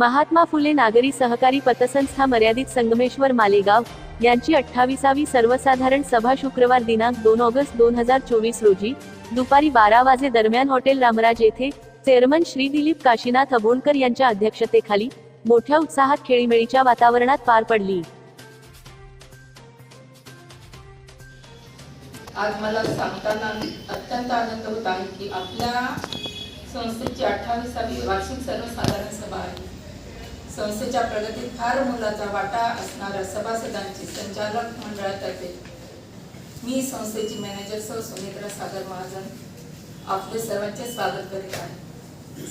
महात्मा फुले नागरी सहकारी पतसंस्था मर्यादित संगमेश्वर मालेगाव यांची अठ्ठावीसावी सर्वसाधारण सभा शुक्रवार दिनांक दोन ऑगस्ट दोन हजार चोवीस रोजी दुपारी बारा वाजे दरम्यान हॉटेल रामराज येथे चेअरमन श्री दिलीप काशीनाथ अबोणकर यांच्या अध्यक्षतेखाली मोठ्या उत्साहात खेळीमेळीच्या वातावरणात पार पडली. आज मला सांगताना अत्यंत आनंद होत आहे की आपल्या संस्थेची अठ्ठावीसावी वार्षिक सर्वसाधारण सभा आहे. संस्थेच्या प्रगतीत फार मोलाचा वाटा असणाऱ्या सभासदांची संचालक मंडळातर्फे मी संस्थेची मॅनेजर सह सुमित्रा सागर महाजन आपले सर्वांचे स्वागत करीत आहे.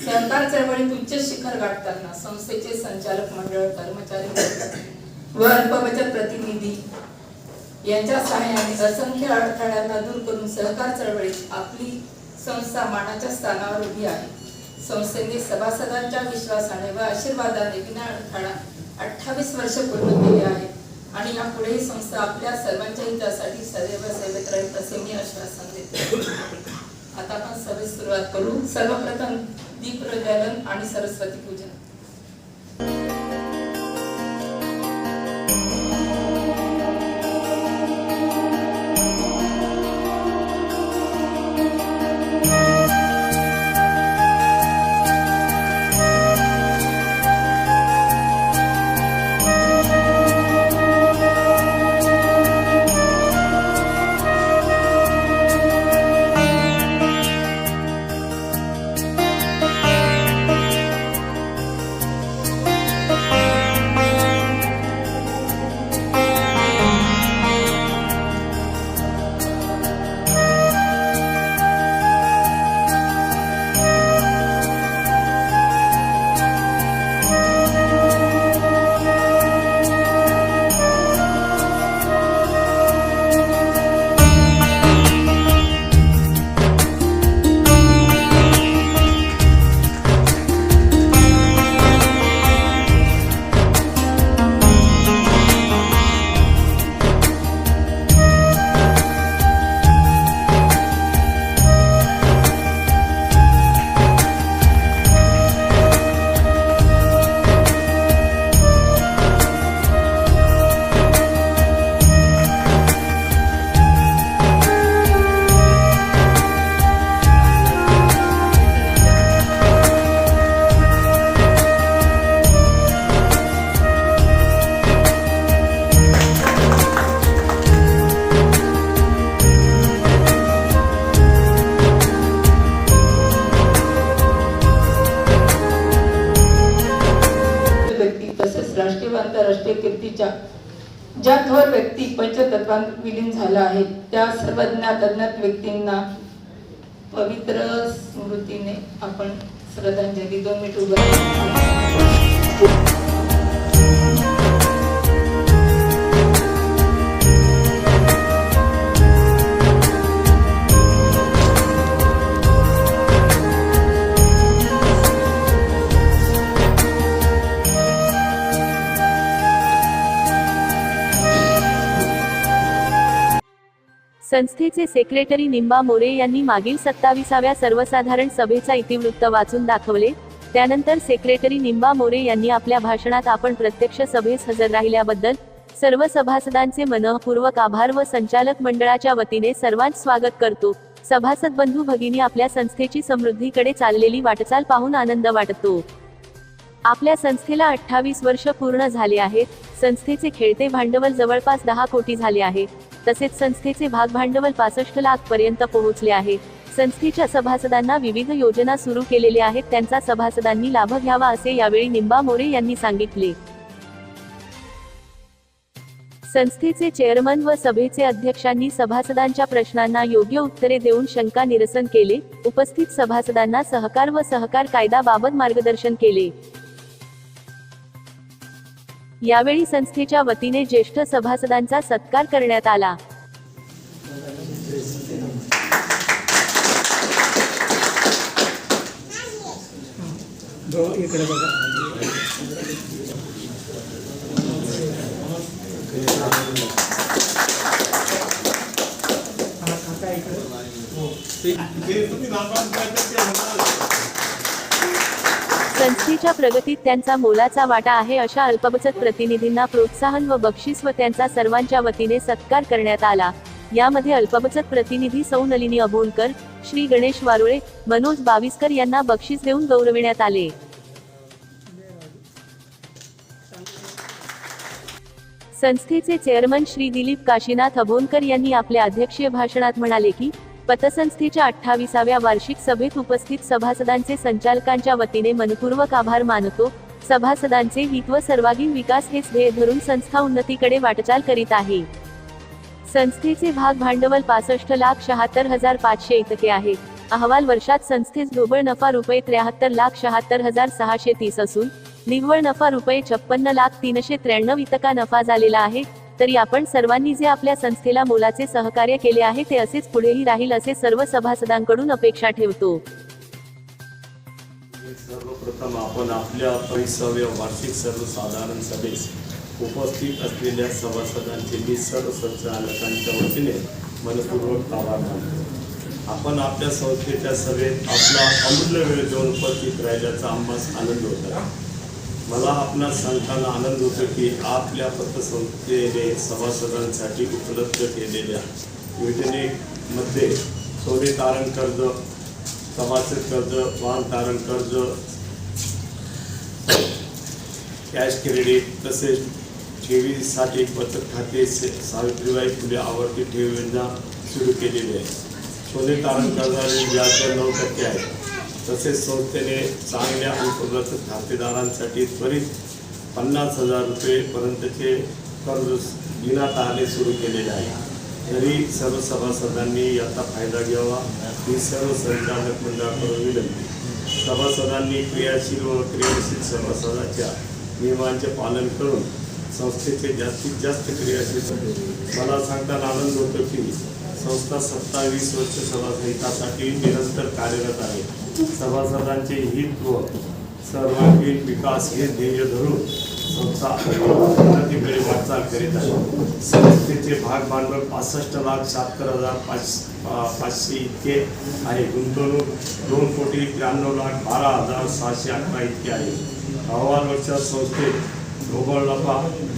सहकार चळवळीत उच्च शिखर गाठताना संस्थेचे संचालक मंडळ कर्मचारी व अल्पबचत प्रतिनिधी यांच्या सहाय्याने असंख्य अडथळ्यांना दूर करून सहकार चळवळीत आपली संस्था मानाच्या स्थानावर उभी आहे. संस्थेने सभासदांच्या विश्वासाने व आशीर्वादाने विना अडथळा अठ्ठावीस वर्ष पूर्ण केली आहे. आणि यापुढेही संस्था आपल्या सर्वांच्या हितासाठी सदैव सेवेत राहील असे मी आश्वासन देते. आता आपण सभेत सुरुवात करू. सर्वप्रथम दीप प्रज्वलन आणि सरस्वती पूजन. ज्या थोर व्यक्ती पंचतत्वांत विलीन झाला आहे त्या सर्व ज्ञात अज्ञात व्यक्तींना पवित्र स्मृतीने आपण श्रद्धांजली दोन मिनिट उभं संस्थेचे सेक्रेटरी निंबा मोरे यांनी मागील सत्ताविसाव्या सर्वसाधारण सभेचा इतिवृत्त वाचून दाखवले. त्यानंतर सेक्रेटरी निंबा मोरे यांनी आपल्या भाषणात आपण प्रत्यक्ष सभेस हजर राहिल्याबद्दल सर्व सभासदांचे मनःपूर्वक आभार व संचालक मंडळाच्या वतीने सर्वांच स्वागत करतो. सभासद बंधू भगिनी आपल्या संस्थेची समृद्धीकडे चाललेली वाटचाल पाहून आनंद वाटतो. आपल्या संस्थेला अठ्ठावीस वर्ष पूर्ण झाले आहेत. संस्थेचे खेळते भांडवल जवळपास दहा कोटी झाले आहे. तसेच संस्थेचे भाग भांडवल पासष्ट लाख पर्यंत पोहोचले आहे. संस्थेच्या सभासदांना विविध योजना सुरू केलेल्या आहेत त्यांचा सभासदांनी लाभ घ्यावा असे यावेळी निंबा मोरे यांनी सांगितले. संस्थेचे चेअरमन व सभेचे अध्यक्षांनी सभासदांच्या प्रश्नांना योग्य उत्तरे देऊन शंका निरसन केले. उपस्थित सभासदांना सहकार व सहकार कायदाबाबत मार्गदर्शन केले. यावेळी संस्थेच्या वतीने ज्येष्ठ सभासदांचा सत्कार करण्यात आला. हो, संस्थेच्या प्रगतीत त्यांचा मोलाचा वाटा आहे अशा अल्पबचत प्रतिनिधींना प्रोत्साहन व बक्षीस व त्यांचा सर्वांच्या वतीने सत्कार करण्यात आला. यामध्ये अल्पबचत प्रतिनिधी सौ नलिनी अभोलकर श्री गणेश वारुळे मनोज बाविस्कर यांना बक्षीस देऊन गौरविण्यात आले. संस्थेचे चेअरमन श्री दिलीप काशीनाथ अभोनकर यांनी आपल्या अध्यक्षीय भाषणात म्हणाले की पतसंस्थेच्या अठ्ठावीसाव्या वार्षिक सभेत उपस्थित सभासदांचे संचालकांच्या वतीने मनपूर्वक आभार मानतो. सभासदांचे हित व सर्वांगीण विकास हेच ध्येय धरून संस्था उन्नतीकडे वाटचाल करीत आहे. संस्थेचे भाग भांडवल पासष्ट लाख शहात्तर हजार पाचशे इतके आहे. अहवाल वर्षात संस्थेस ढोबळ नफा रुपये त्र्याहत्तर लाख शहात्तर हजार सहाशे तीस असून निव्वळ नफा रुपये छप्पन्न लाख तीनशे त्र्याण्णव इतका नफा झालेला आहे. तरी आपण सर्वांनी जे आपल्या संस्थेला मोलाचे सहकार्य केले आहे ते असेच पुढेही राहील असे सर्व सभासदांकडून अपेक्षा ठेवतो. सर्वप्रथम आपण आपल्या परिसव्य वार्षिक सर्वसाधारण सभेस उपस्थित असलेल्या सभासदांचे मी सर्व संचालकांच्या वतीने मनपूर्वक आभार मानतो. आपण आपल्या संस्थेच्या सभेत आपला अमूल्य वेळ देऊन उपस्थित राहिल्याचा आम्हाला आनंद होता मला आपणास सांगताना आनंद होतो की आपल्या पतसंस्थेने सभासदांसाठी उपलब्ध केलेल्या योजनेमध्ये सोने तारण कर्ज सभासद कर्ज वाहन तारण कर्ज कॅश क्रेडिट तसेच ठेवीसाठी बचत खाते से- सावित्रीबाई फुले आवर्ती ठेव योजना सुरू केलेली आहे. सोने तारण कर्जाचे व्याजदर नऊ टक्के आहे. तसेच संस्थेने चांगल्या अल्पबचत खातेदारांसाठी त्वरित पन्नास हजार रुपयेपर्यंतचे कर्ज विना तारणे सुरू केलेले आहे. तरी सर्व सभासदांनी याचा फायदा घ्यावा ही सर्व संचालक मंडळाकडून विनंती. सभासदांनी क्रियाशील व क्रियाशील सभासदाच्या नियमांचे पालन करून संस्थेचे जास्तीत जास्त क्रियाशील मला सांगताना आनंद होतो की संस्था सत्तावीस वर्ष सभासहितासाठी निरंतर कार्यरत आहे. सभासदांचे हित व सर्वांगीण विकास हे ध्येय धरून संस्था उन्नतीकडे वाटचाल करीत आहे. संस्थेचे भाग भांडवल पासष्ट लाख शहात्तर हजार पाच पाचशे इतके आहे. गुंतवणूक दोन कोटी त्र्याण्णव लाख बारा हजार सहाशे अठरा इतके आहे. अहवाल वर्षात संस्थेत ढोबळ नफा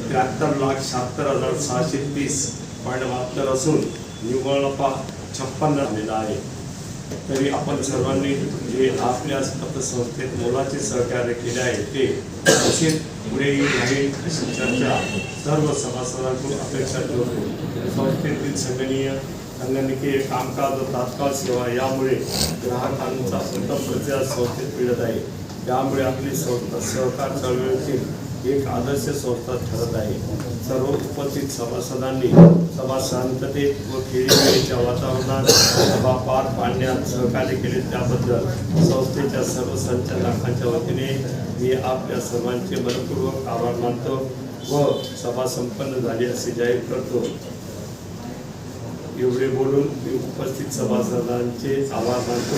त्र्याहत्तर लाख शहात्तर हजार सहाशे तीस पॉईंट बहात्तर असून निव्वळ नफा छप्पन्न झालेला आहे. तरी आपण सर्वांनी जे आपल्या पतसंस्थेत मोलाचे सहकार्य केले आहे ते तसेच पुढे येईल राहील अशी चर्चा सर्व सभासदांकडून अपेक्षा ठेवतो. संस्थेतील संगणीय संगणकीय कामकाज व तात्काळ सेवा यामुळे ग्राहकांचा उत्तम प्रतिसाद संस्थेत मिळत आहे. त्यामुळे आपली संस्था सहकार चळवळीतील एक आदर्श संस्था ठरत आहे. सर्व उपस्थित सभासदांनी सभा शांततेत व खेळीमेळीच्या वातावरणात सभा पार पाडण्यात सहकार्य केले. त्याबद्दल संस्थेच्या सर्व संचालकांच्या वतीने मी आपल्या सर्वांचे मनपूर्वक आभार मानतो व सभा संपन्न झाली असे जाहीर करतो. एवढे बोलून मी उपस्थित सभासदांचे आभार मानतो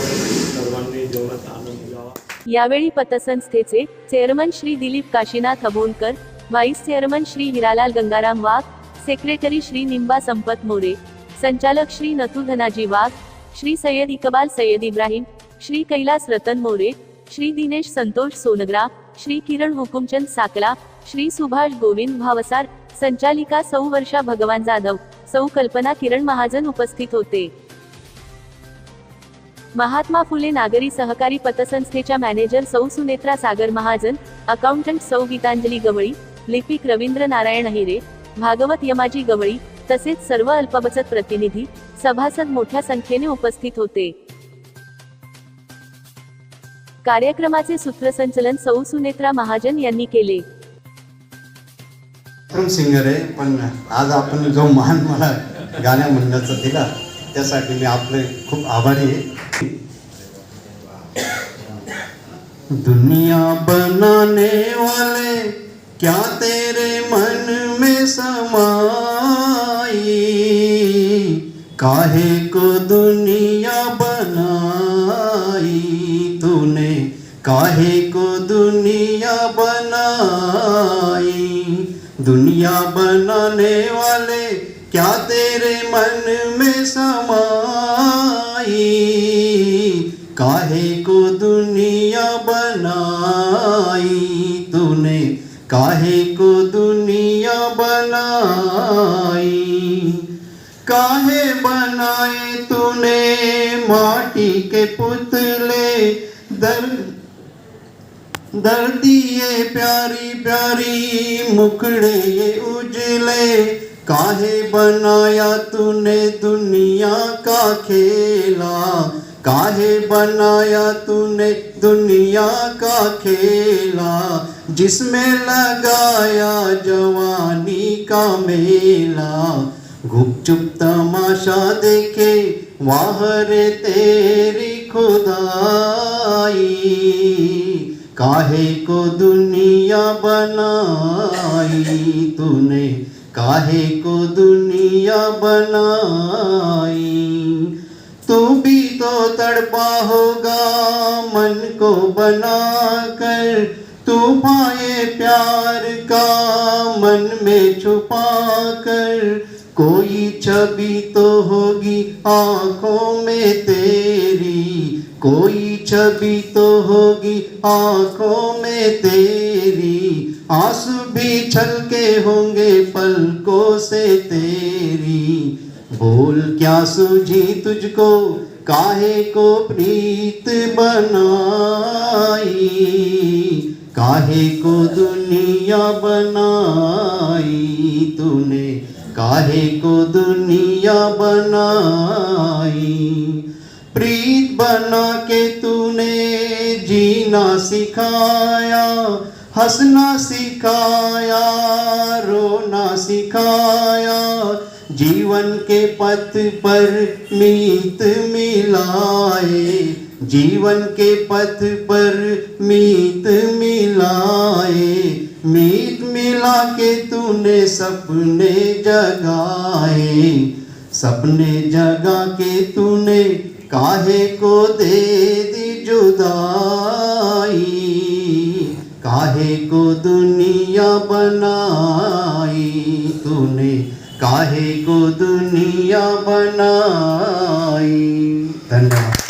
सर्वांनी जेवणात आनंद घ्यावा. यावेळी पतसंस्थेचे chairman Shri Dilip Kashinath Abonkar vice chairman Shri Hiralal Gangaram Wagh secretary Shri Nimba Sampat More संचालक श्री नथू धनाजी वाघ श्री सय्यद इकबाल सय्यद इब्राहिम श्री कैलास रतन मोरे श्री दिनेश संतोष सोनग्रा श्री किरण हुकुमचंद साकला श्री सुभाष गोविंद भावसार संचालिका सौ वर्षा भगवान जाधव सौ कल्पना किरण महाजन उपस्थित होते. महात्मा फुले नागरी सहकारी पतसंस्थेच्या मॅनेजर सौ सुनेत्रा सागर महाजन अकाउंटंट सौ गीतांजली गवळी लिपिक रवींद्र नारायण हिरे भागवत यमाजी गवळी तसेच सर्व अल्पबचत प्रतिनिधी सभासद मोठ्या संख्येने उपस्थित होते. कार्यक्रमाचे सूत्रसंचलन सौ सुनेत्रा महाजन यांनी केले. उत्तम सिंगर आहे पण आज आपण जो मान मला गाण्या म्हणण्याचा दिला त्यासाठी मी आपले खूप आभारी आहे. दुनिया बनाने वाले क्या तेरे मन में समाई? काहे को दुनिया बनाई तूने? काहे दुनिया बनाने वाले, क्या तेरे मन में समाई? काहे को दुनिया बनाई तूने? काहे को दुनिया बनाई? काहे बनाए तूने माटी के पुतले? दर दर्दी ये प्यारी प्यारी मुखड़े ये उजले, काहे बनाया तूने दुनिया का खेला? काहे बनाया तूने दुनिया का खेला? जिसमें लगाया जवानी का मेला। गुपचुप तमाशा देखे, वाह रे तेरी खुदाई। काहे को दुनिया बनाई तूने? काहे को दुनिया बनाई? तू भी तो तड़पा होगा मन को बनाकर। तू पाए प्यार का मन में छुपा कर कोई छवि तो होगी आँखों में तेरी कोई छवि तो होगी आँखों में तेरी। आँसू भी छलके होंगे पलकों से तेरी। बोल क्या सूझी तुझको? काहे को प्रीत बनाई? काहे को दुनिया बनाई तूने? काहे को दुनिया बनाई? बना के तूने जीना सिखाया, हंसना सिखाया, रोना सिखाया, जीवन के पथ पर मीत मिलाए, जीवन के पथ पर मीत मिलाए, मीत मिला के तूने सपने जगाए, सपने जगा के तूने काहे को दे दी जुदाई? काहे को दुनिया बनाई तूने? काहे को दुनिया बनाई? धन्यवाद।